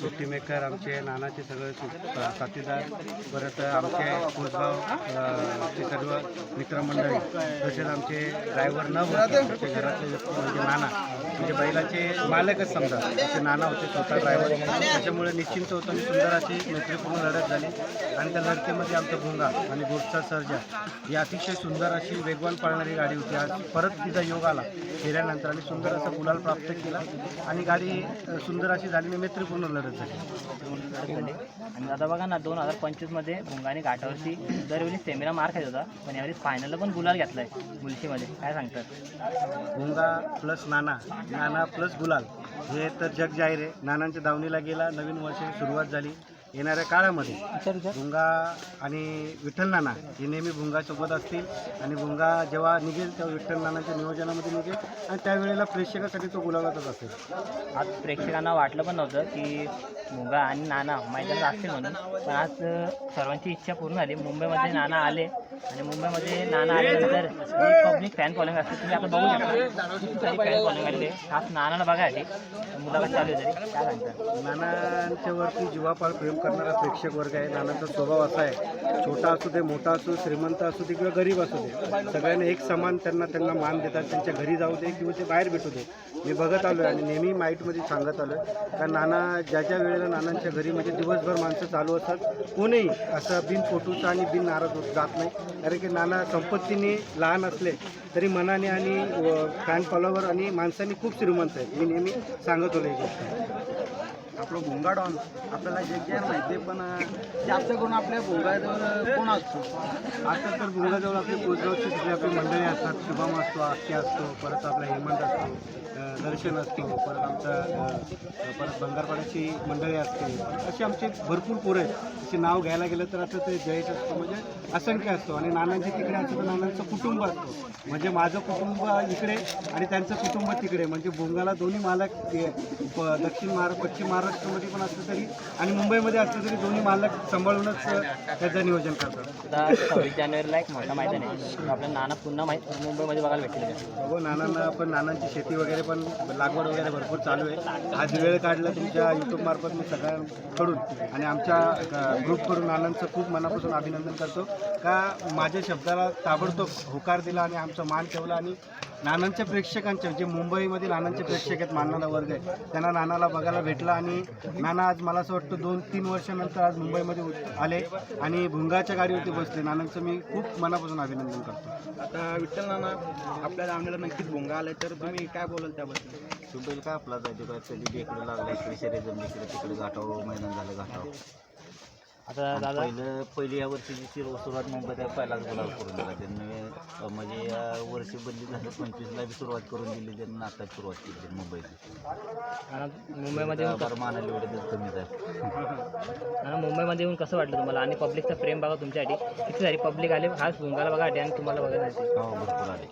सुट्टी मेकर आमचे नानाचे सगळे साथीदार परत आमचे कोसगाव सर्व मित्रमंडळी तसेच आमचे ड्रायव्हर न आमचे घरातले म्हणजे नाना म्हणजे बैलाचे मालकच समजा असे नाना होते स्वतः ड्रायव्हर. त्याच्यामुळे निश्चिंत होतं आणि सुंदर अशी मैत्रीपूर्ण लढत झाली. आणि त्या लढतीमध्ये आमचा भुंगा आणि गोडचा सर्जा ही अतिशय सुंदर अशी वेगवान पाळणारी गाडी होती. आज परत तिचा योग आला गेल्यानंतर आणि सुंदर असा गुलाल प्राप्त केला. आणि गाडी सुंदर अशी झाली मैत्रीपूर्ण लढत झाली. आणि आता बघा ना दोन हजार पंचवीसमध्ये भुंगाने घाटावरती दरवेळी सेमीला मार खायचा होता. पण यावेळी फायनलला पण गुलाल घेतलाय मुलशीमध्ये. काय सांगतात? भुंगा प्लस नाना. नाना प्लस गुलाल. हे तर जग जाहीर आहे. नानांच्या दावणीला गेला. नवीन वर्षाची सुरुवात झाली. येणाऱ्या काळामध्ये भुंगा आणि विठ्ठल नाना हे नेहमी भुंगासोबत असतील आणि भुंगा जेव्हा निघेल तेव्हा विठ्ठल नानाच्या नियोजनामध्ये निघेल आणि त्यावेळेला प्रेक्षकासाठी तो गुलाबातच असेल. आज प्रेक्षकांना वाटलं पण नव्हतं की मुंगा आणि नाना मैदानात असतील म्हणून. पण आज सर्वांची इच्छा पूर्ण झाली. मुंबईमध्ये नाना आले आणि मुंबईमध्ये नाना आल्यानंतर पब्लिक फॅन फॉलोइंग असते. तुम्ही आता बघू शकता किती सारी फॅन फॉलोइंग आले खास नानाला बघायसाठी. मुलाखत चालू आहे तरी काय सांगतात नानांच्यावरती जीवापाळ प्रेम करणारा प्रेक्षक वर्ग आहे. नानांचा स्वभाव असा आहे. छोटा असू दे मोठा असू श्रीमंत असू दे किंवा गरीब असू दे सगळ्यांना एक समान त्यांना त्यांना मान देतात. त्यांच्या घरी जाऊ दे किंवा ते बाहेर भेटू दे. मी बघत आलो आहे आणि नेहमी माईटमध्ये सांगत आलो आहे कारण नाना ज्या ज्या आपल्याला नानांच्या घरी म्हणजे दिवसभर माणसं चालू असतात. कोणीही असं बिन फोटोचं आणि बिन नाराज होत जात नाही. कारण की नाना संपत्तीने लहान असले तरी मनाने आणि फॅन फॉलोवर आणि माणसांनी खूप श्रीमंत आहेत. मी नेहमी सांगत होतो ही गोष्ट. आपलं भोंगा डॉन आपल्याला जे जे माहिती आहे पण जास्त करून आपल्या भोंगाजवळ कोण असतो? आता तर भोंगाजवळ आपले कोचगावची सगळी आपली मंडळी असतात. शुभम असतो आख्या असतो परत आपला हेमंत असतो दर्शन असतो परत आमचा परत बंगारपाड्याची मंडळी असते. अशी आमची भरपूर पोरं आहेत. असे नाव घ्यायला गेलं तर आता ते जयच असतो म्हणजे असंख्य असतो. आणि नानांची तिकडे असतो तर नानांचं कुटुंब असतो. म्हणजे माझं कुटुंब इकडे आणि त्यांचं कुटुंब तिकडे. म्हणजे भोंगाला दोन्ही मालक हे, प- दक्षिण महाराष्ट्र पश्चिम महाराष्ट्रामध्ये पण असलं तरी आणि मुंबईमध्ये असलं तरी दोन्ही मालक सांभाळूनच त्याचं नियोजन करतात. सव्वीस जानेवारीला एक मोठा मैदान आहे. तर आपल्याला नाना पुन्हा माहीत मुंबईमध्ये बघायला भेटेल? हो नानांना पण नानांची शेती वगैरे पण लागवड वगैरे भरपूर चालू आहे. आज वेळ काढला तुमच्या यूट्यूब मार्फत मी सगळ्यांकडून आणि आमच्या ग्रुपकडून नानांचं खूप मनापासून अभिनंदन करतो. का माझ्या शब्दाला ताबडतोब होकार दिला आणि आमचा मान ठेवला आणि नानांच्या प्रेक्षकांच्या जे मुंबईमध्ये नानांचे प्रेक्षक आहेत मानणारा वर्ग आहे त्यांना नानाला बघायला भेटला आणि नाना आज मला असं वाटतं दोन तीन वर्षानंतर आज मुंबईमध्ये आले आणि भुंगाच्या गाडीवरती बसले. नानांचं मी खूप मनापासून अभिनंदन करतो. आता विठ्ठल नाना आपल्या दावणीला नक्कीच भोंगा आलाय तर तुम्ही काय बोलाल त्याबद्दल? सुबेल का आपला जायचे काय कधी इकडे लागला इकडे शर्यत जमली इकडे तिकडे घाटाव मैदान झालं घाटाव आता आणि दादा? पहिलं पहिली या वर्षीची सुरु- सुरुवात मुंबईत पहिलाच गुलाब करून दिला त्यांनी. म्हणजे या वर्षी बदली झालं पंचवीसला बी सुरुवात करून दिली त्यांनी आता सुरुवात केली मुंबईची. मुंबईमध्ये येऊन बरं मानायला एवढे दिवस कमीच आहे. नाना मुंबईमध्ये येऊन कसं वाटलं तुम्हाला? आणि पब्लिकचं प्रेम बघा तुमच्यासाठी. किती सारी पब्लिक आले. खास भुंगाला बघा आणि तुम्हाला बघायला हो भरपूर आले.